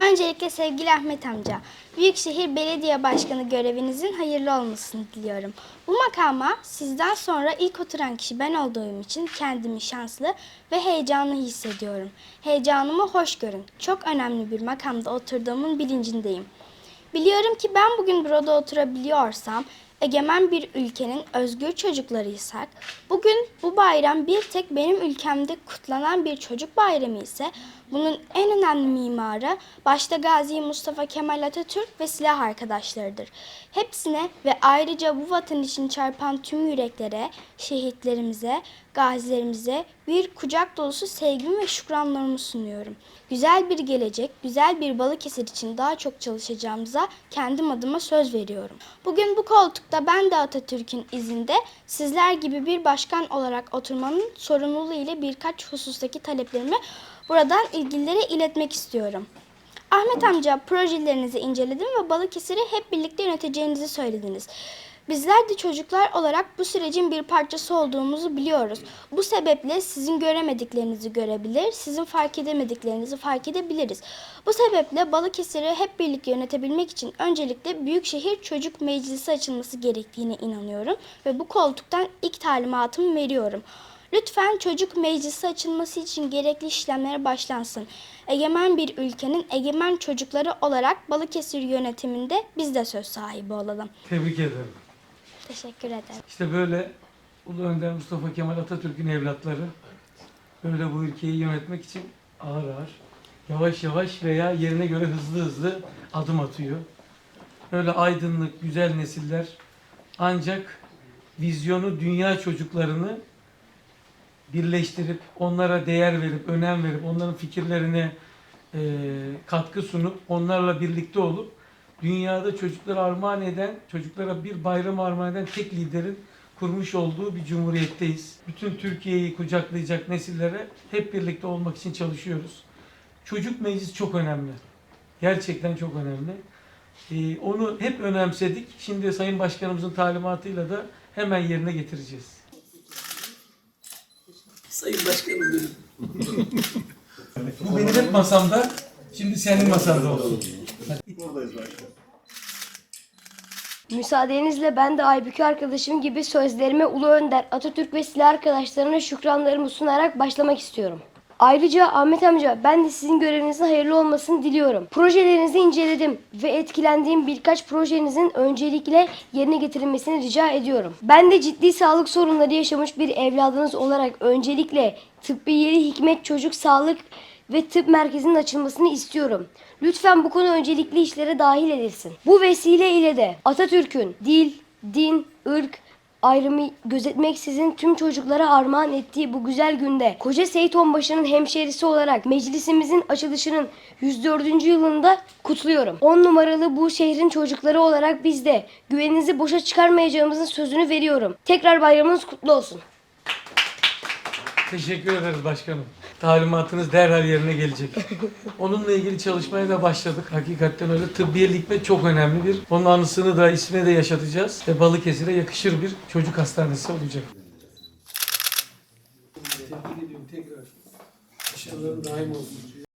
Öncelikle sevgili Ahmet amca, Büyükşehir Belediye Başkanı görevinizin hayırlı olmasını diliyorum. Bu makama sizden sonra ilk oturan kişi ben olduğum için kendimi şanslı ve heyecanlı hissediyorum. Heyecanımı hoş görün. Çok önemli bir makamda oturduğumun bilincindeyim. Biliyorum ki ben bugün burada oturabiliyorsam, egemen bir ülkenin özgür çocuklarıysak, bugün bu bayram bir tek benim ülkemde kutlanan bir çocuk bayramı ise bunun en önemli mimarı başta Gazi Mustafa Kemal Atatürk ve silah arkadaşlarıdır. Hepsine ve ayrıca bu vatan için çarpan tüm yüreklere, şehitlerimize, gazilerimize bir kucak dolusu sevgimi ve şükranlarımı sunuyorum. Güzel bir gelecek, güzel bir Balıkesir için daha çok çalışacağımıza kendim adıma söz veriyorum. Bugün bu koltukta ben de Atatürk'ün izinde sizler gibi bir başkan olarak oturmanın sorumluluğu ile birkaç husustaki taleplerimi buradan ilgililere iletmek istiyorum. Ahmet amca projelerinizi inceledim ve Balıkesir'i hep birlikte yöneteceğinizi söylediniz. Bizler de çocuklar olarak bu sürecin bir parçası olduğumuzu biliyoruz. Bu sebeple sizin göremediklerinizi görebilir, sizin fark edemediklerinizi fark edebiliriz. Bu sebeple Balıkesir'i hep birlikte yönetebilmek için öncelikle Büyükşehir Çocuk Meclisi açılması gerektiğine inanıyorum ve bu koltuktan ilk talimatımı veriyorum. Lütfen çocuk meclisi açılması için gerekli işlemlere başlansın. Egemen bir ülkenin egemen çocukları olarak Balıkesir yönetiminde biz de söz sahibi olalım. Tebrik ederim. Teşekkür ederim. İşte böyle Ulu Önder Mustafa Kemal Atatürk'ün evlatları böyle bu ülkeyi yönetmek için ağır ağır, yavaş yavaş veya yerine göre hızlı hızlı adım atıyor. Böyle aydınlık, güzel nesiller ancak vizyonu dünya çocuklarını birleştirip, onlara değer verip, önem verip, onların fikirlerine e, katkı sunup, onlarla birlikte olup, dünyada çocuklara armağan eden, çocuklara bir bayram armağan eden tek liderin kurmuş olduğu bir cumhuriyetteyiz. Bütün Türkiye'yi kucaklayacak nesillere hep birlikte olmak için çalışıyoruz. Çocuk meclis çok önemli. Gerçekten çok önemli. Ee, onu hep önemsedik. Şimdi Sayın Başkanımızın talimatıyla da hemen yerine getireceğiz. Sayın Başkanım benim. Bu benim hep masamda. Şimdi senin masanda olsun. Müsaadenizle ben de Aybüke arkadaşım gibi sözlerime Ulu Önder, Atatürk ve silah arkadaşlarına şükranlarımı sunarak başlamak istiyorum. Ayrıca Ahmet amca ben de sizin görevinizin hayırlı olmasını diliyorum. Projelerinizi inceledim ve etkilendiğim birkaç projenizin öncelikle yerine getirilmesini rica ediyorum. Ben de ciddi sağlık sorunları yaşamış bir evladınız olarak öncelikle Tıbbiyeli Hikmet Çocuk Sağlık ve tıp merkezinin açılmasını istiyorum. Lütfen bu konu öncelikli işlere dahil edilsin. Bu vesile ile de Atatürk'ün dil, din, ırk ayrımı gözetmeksizin tüm çocuklara armağan ettiği bu güzel günde Koca Seyit Onbaşı'nın hemşerisi olarak meclisimizin açılışının 104. yılında kutluyorum. 10 numaralı bu şehrin çocukları olarak biz de güveninizi boşa çıkarmayacağımızın sözünü veriyorum. Tekrar bayramınız kutlu olsun. Teşekkür ederiz başkanım. Talimatınız derhal yerine gelecek. Onunla ilgili çalışmaya da başladık. Hakikaten öyle. Tıbbiye hikmet çok önemli bir. Onun anısını da ismine de yaşatacağız. Ve Balıkesir'e yakışır bir çocuk hastanesi olacak. Tebrik ediyorum tekrar. Başarıların daim olsun.